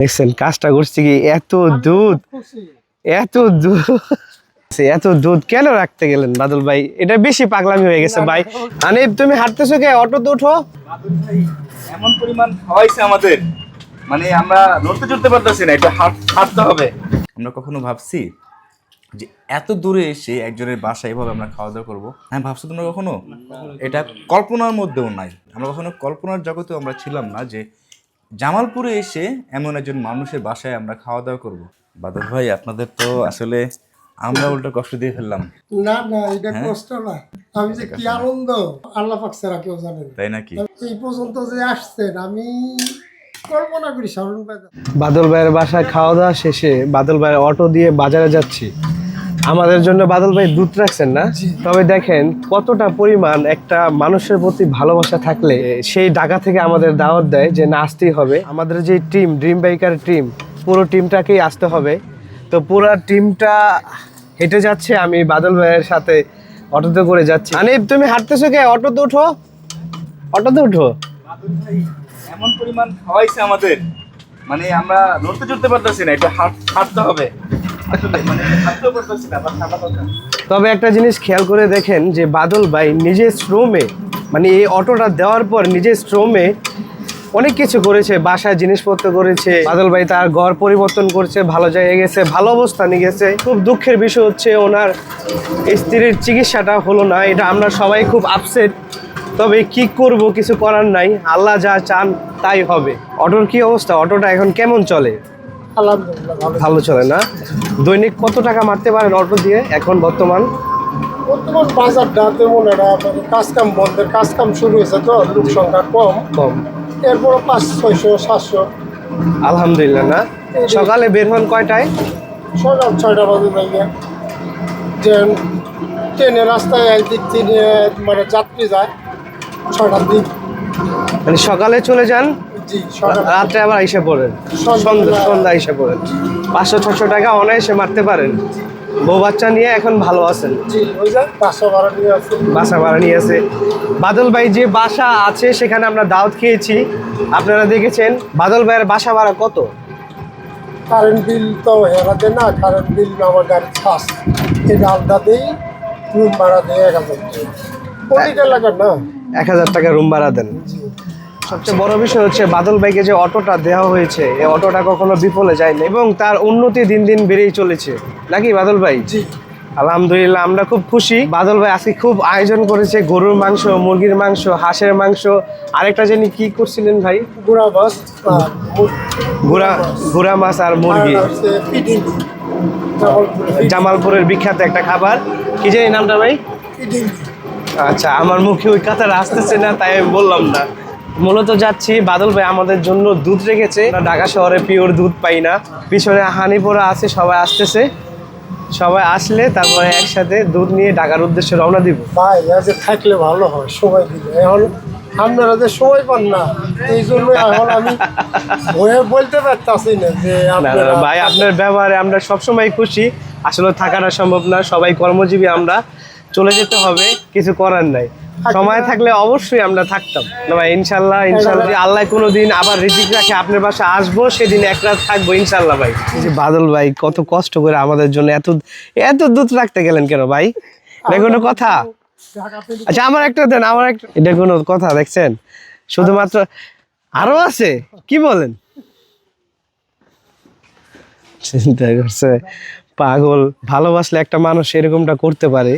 দেখছেন কাজটা করছে কি? এত দুধ এত দুধ এত দুধ কেন রাখতে গেলেন বাদল ভাই? এটা বেশি পাগলামি হয়ে গেছে ভাই। আনিফ তুমি হাঁটতেছো কে? অটোতে উঠো। এমন পরিমাণ খাওয়াইছে আমাদের। মানে আমরা নড়তে চড়তে পারতেছি না একটু হাঁটতে হবে। আমরা কখনো ভাবছি যে এত দূরে এসে একজনের বাসায় এভাবে আমরা খাওয়া দাওয়া করব? হ্যাঁ ভাবছ তোমরা কখনো? এটা কল্পনার মধ্যেও নাই। আমরা কখনো কল্পনার জগতেও আমরা ছিলাম না যে জামালপুরে এসে এমন একজন মানুষের বাসায় আমরা খাওয়া দাওয়া করব। বাদল ভাই আপনাদের তো আসলে আমরা উল্টো কষ্ট দিয়ে ফেললাম। না না এটা কষ্ট না। আমি যে কি আনন্দ আল্লাহ পাক ছাড়া কেউ জানে তাই নাকি? এই পর্যন্ত যে আসছেন আমি কল্পনা করি স্মরণ বাদল ভাইয়ের বাসায় খাওয়া দাওয়া শেষে বাদল ভাইয়ের অটো দিয়ে বাজারে যাচ্ছি। আমাদের জন্য বাদল ভাই দুধ রাখছেন না? তবে দেখেন কতটা পরিমাণ একটা মানুষের প্রতি ভালোবাসা থাকলে সেই ঢাকা থেকে আমাদের দাওয়াত দেয় যে না আসতেই হবে। আমাদের যে টিম ড্রিম বাইকার টিম পুরো টিমটাকেই আসতে হবে। তো পুরো টিমটা হেঁটে যাচ্ছে আমি বাদল ভাইয়ের সাথে অটোতে করে যাচ্ছি। আনিফ তুমি হাঁটতেছো কে? অটোতে উঠো। অটোতে উঠো। এমন পরিমাণ খাওয়াইছে আমাদের। মানে আমরা নড়তে চড়তে পারতেছি না একটু হাঁটতে হবে। তবে একটা জিনিস খেয়াল করে দেখেন যে বাদল ভাই নিজের শ্রমে মানে এই অটোটা দেওয়ার পর নিজের শ্রমে অনেক কিছু করেছে, বাসায় জিনিসপত্র করেছে, বাদল ভাই তার ঘর পরিবর্তন করছে, ভালো জায়গায় গেছে, ভালো অবস্থানে গেছে। খুব দুঃখের বিষয় হচ্ছে ওনার স্ত্রীর চিকিৎসাটা হলো না, এটা আমরা সবাই খুব আপসেট তবে কি করব, কিছু করার নাই, আল্লাহ যা চান তাই হবে। অটোর কি অবস্থা? অটোটা এখন কেমন চলে? ভালো চলে না। দৈনিক কত টাকা মারতে পারেন অল্প দিয়ে? এখন বর্তমান? বর্তমান বাজারটা তেমন একটা কাজ কাম বন্ধের কাজ কাম শুরু হয়েছে তো লোক সংখ্যা কম। কম। এরপর পাঁচ ছয়শো সাতশো। আলহামদুলিল্লাহ না। সকালে বের হন কয়টায়? সকাল ছয়টা বাজে যাইয়া যে ট্রেনের রাস্তায় এই দিক থেকে মানে যাত্রী যায় ছয়টার দিক। মানে সকালে চলে যান? রাত্রে আবার এসে পড়েন। সন্ধ্যা- সন্ধ্যা এসে পড়েন। পাঁচশো ছশো টাকা অনায়াসে মারতে পারেন। বউ বাচ্চা নিয়ে এখন ভালো আছেন। বাসা ভাড়া নিয়ে আছে। বাদল ভাই যে বাসা আছে সেখানে আমরা দাওয়াত খেয়েছি। আপনারা দেখেছেন বাদল ভাইয়ের বাসা ভাড়া কত? কারেন্ট বিল তো হেরাতে না কারেন্ট বিল আমার গাড়ির ছাস এটা আলাদা দিই রুম ভাড়া দিয়ে এক হাজার টাকা। না। এক হাজার টাকা রুম ভাড়া দেন। সবচেয়ে বড় বিষয় হচ্ছে বাদল ভাইকে যে অটোটা দেওয়া হয়েছে এই অটোটা কখনো বিফলে যায়নি এবং তার উন্নতি দিন দিন বেড়েই চলেছে। নাকি বাদল ভাই? জি। আলহামদুলিল্লাহ আমরা খুব খুশি। বাদল ভাই আজকে খুব আয়োজন করেছে গরুর মাংস মুরগির মাংস হাঁসের মাংস। আরেকটা জানি কি করছিলেন ভাই? গুড়া মুর- ঘোড়া ঘোড়া মাছ আর মুরগি। জামালপুরের বিখ্যাত একটা খাবার। কি জানি নামটা ভাই? আচ্ছা আমার মুখে ওই কথাটা আসতেছে না তাই আমি বললাম না। মূলত যাচ্ছি বাদল ভাই আমাদের জন্য দুধ রেখেছে। ঢাকা শহরে পিওর দুধ পাই না। পিছনে হানিপোড়া আছে সবাই আসতেছে। সবাই আসলে তারপরে একসাথে দুধ নিয়ে ঢাকার উদ্দেশ্যে রওনা দিব। ভাই যে থাকলে ভালো হয় সময় দিলে এখন আপনারা যে সময় পান না এই জন্য এখন আমি বলতে পারতাছি না যে আপনারা ভাই আপনার ব্যবহারে আমরা সবসময় খুশি। আসলে থাকাটা সম্ভব না সবাই কর্মজীবী আমরা। চলে যেতে হবে কিছু করার নাই। সময় থাকলে অবশ্যই আমরা থাকতাম। ভাই ইনশাল্লাহ ইনশাল্লাহ। আল্লাহ কোনো দিন আবার রিজিক রাখে আপনার বাসা আসব সেদিন এক রাত থাকব ইনশাল্লাহ ভাই। যে বাদল ভাই কত কষ্ট করে আমাদের জন্য এত এত দুধ রাখতে গেলেন কেন ভাই? এটা কোনো কথা? আচ্ছা আমার একটা দেন আমার একটা এটা কোনো কথা দেখছেন? শুধুমাত্র আরও আছে? কি বলেন? চিন্তা করছে পাগল। ভালোবাসলে একটা মানুষ এরকমটা করতে পারে।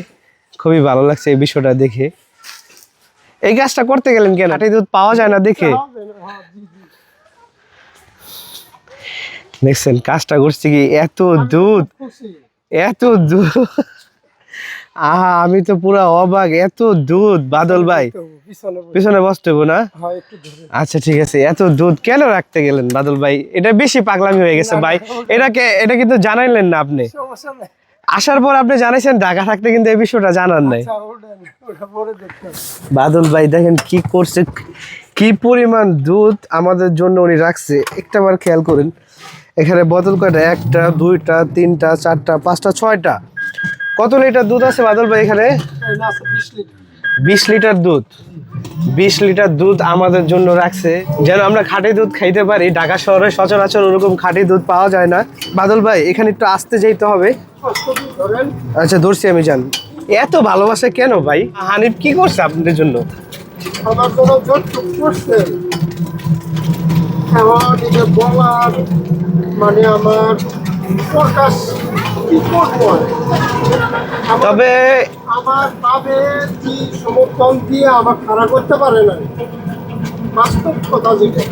খুবই ভালো লাগছে এই বিষয়টা দেখে। এই কাজটা করতে গেলেন কেন? এটাই দুধ পাওয়া যায় না দেখে। দেখছেন, কাজটা করছে কি? এত দুধ এত দুধ। আহা, আমি তো পুরা অবাক, এত দুধ। বাদল ভাই, পিছনে বসে- বসতে না? আচ্ছা ঠিক আছে, এত দুধ কেন রাখতে গেলেন বাদল ভাই? এটা বেশি পাগলামি হয়ে গেছে ভাই। এটাকে, এটা কিন্তু জানাইলেন না আপনি। আসার পর আপনি জানাইছেন ঢাকা থাকতে কিন্তু এই বিষয়টা জানার নাই। আচ্ছা। বাদল ভাই দেখেন কি করছে কি পরিমাণ দুধ আমাদের জন্য উনি রাখছে একটা বার খেয়াল করেন। এখানে বদল কয়টা? একটা দুইটা তিনটা চারটা পাঁচটা ছয়টা। কত লিটার দুধ আছে বাদল ভাই এখানে? এই না আছে 20 লিটার। বিশ লিটার দুধ। বিশ লিটার দুধ আমাদের জন্য রাখছে। যেন আমরা খাঁটি দুধ খাইতে পারি ঢাকা শহরে সচরাচর ওরকম খাঁটি দুধ পাওয়া যায় না। বাদল ভাই এখানে একটু আসতে যেতে হবে। আচ্ছা ধরছি আমি জান এত ভালোবাসা কেন ভাই? হানিফ, কি করছে আপনাদের জন্য? আমার জন্য যতটুক করছেন আমার এটা বলার মানে আমার প্রকাশ তবে আমার বাবে কি সমর্থন দিয়ে আমার খাড়া করতে পারে না? বাস্তব কথা যেটা।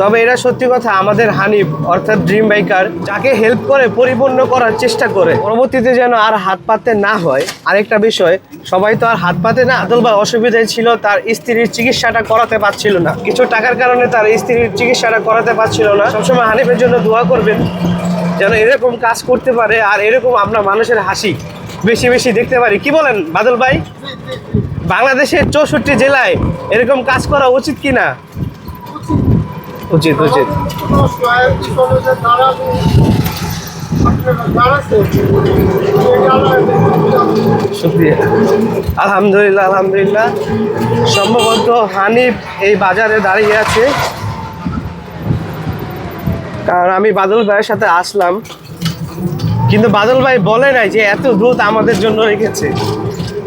তবে এটা সত্যি কথা আমাদের হানিফ, অর্থাৎ ড্রিম বাইকার, যাকে হেল্প করে, পরিপূর্ণ করার চেষ্টা করে। পরবর্তীতে যেন আর হাত পাতে না হয়, আরেকটা বিষয়, সবাই তো আর হাত পাতে না। আদল বা অসুবিধায় ছিল, তার স্ত্রীর চিকিৎসাটা করাতে পারছিল না। কিছু টাকার কারণে তার স্ত্রীর চিকিৎসাটা করাতে পারছিল না। সবসময় হানিফের জন্য দোয়া করবেন, যেন এরকম কাজ করতে পারে, আর এরকম আমরা মানুষের হাসি। বেশি বেশি দেখতে পারি। কি বলেন, বাদল ভাই? বাংলাদেশের চৌষট্টি জেলায় এরকম কাজ করা উচিত কি না উচিত। উচিত আলহামদুলিল্লাহ আলহামদুলিল্লাহ। সম্ভবত হানিফ এই বাজারে দাঁড়িয়ে আছে। কারণ আমি বাদল ভাইয়ের সাথে আসলাম। কিন্তু বাদল ভাই বলে নাই যে এত দুধ আমাদের জন্য রেখেছে।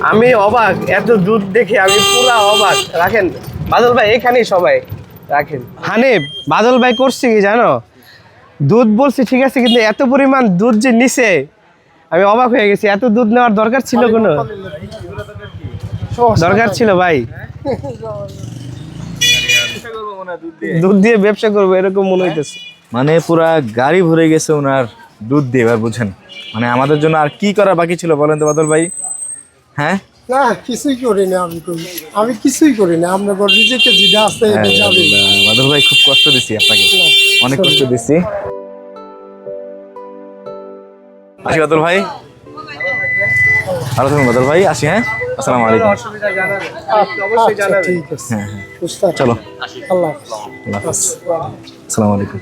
আমি অবাক এত দুধ দেখে আমি পুরা অবাক। রাখেন বাদল ভাই এখানেই সবাই রাখেন। হানিফ বাদল ভাই করছি কি জানো? দুধ বলছি ঠিক আছে কিন্তু এত পরিমাণ দুধ যে নিছে। আমি অবাক হয়ে গেছি এত দুধ নেওয়ার দরকার ছিল কোনো? দরকার ছিল ভাই? দুধ দিয়ে ব্যবসা করব এরকম মনে হইতেছে। মানে পুরা গাড়ি ভরে গেছে ওনার। দুধ দিয়ে এবার বুঝেন। মানে আমাদের জন্য আর কি করা বাকি ছিল বলেন তো বাদল ভাই? হ্যাঁ? না কিছুই করি না আমি করি আমি কিছুই করি না আপনার রিজেকে যেটা আছে এটা যাবে বাদল ভাই খুব কষ্ট দিছি আপনাকে। অনেক কষ্ট দিছি। আসি বাদল ভাই। ভালো থাকুন বাদল ভাই আসি হ্যাঁ? আসসালামু আলাইকুম। অবশ্যই আচ্ছা, ঠিক আছে। হ্যাঁ হ্যাঁ। চলো। আল্লাহ আল্লাহ আসসালামু আলাইকুম।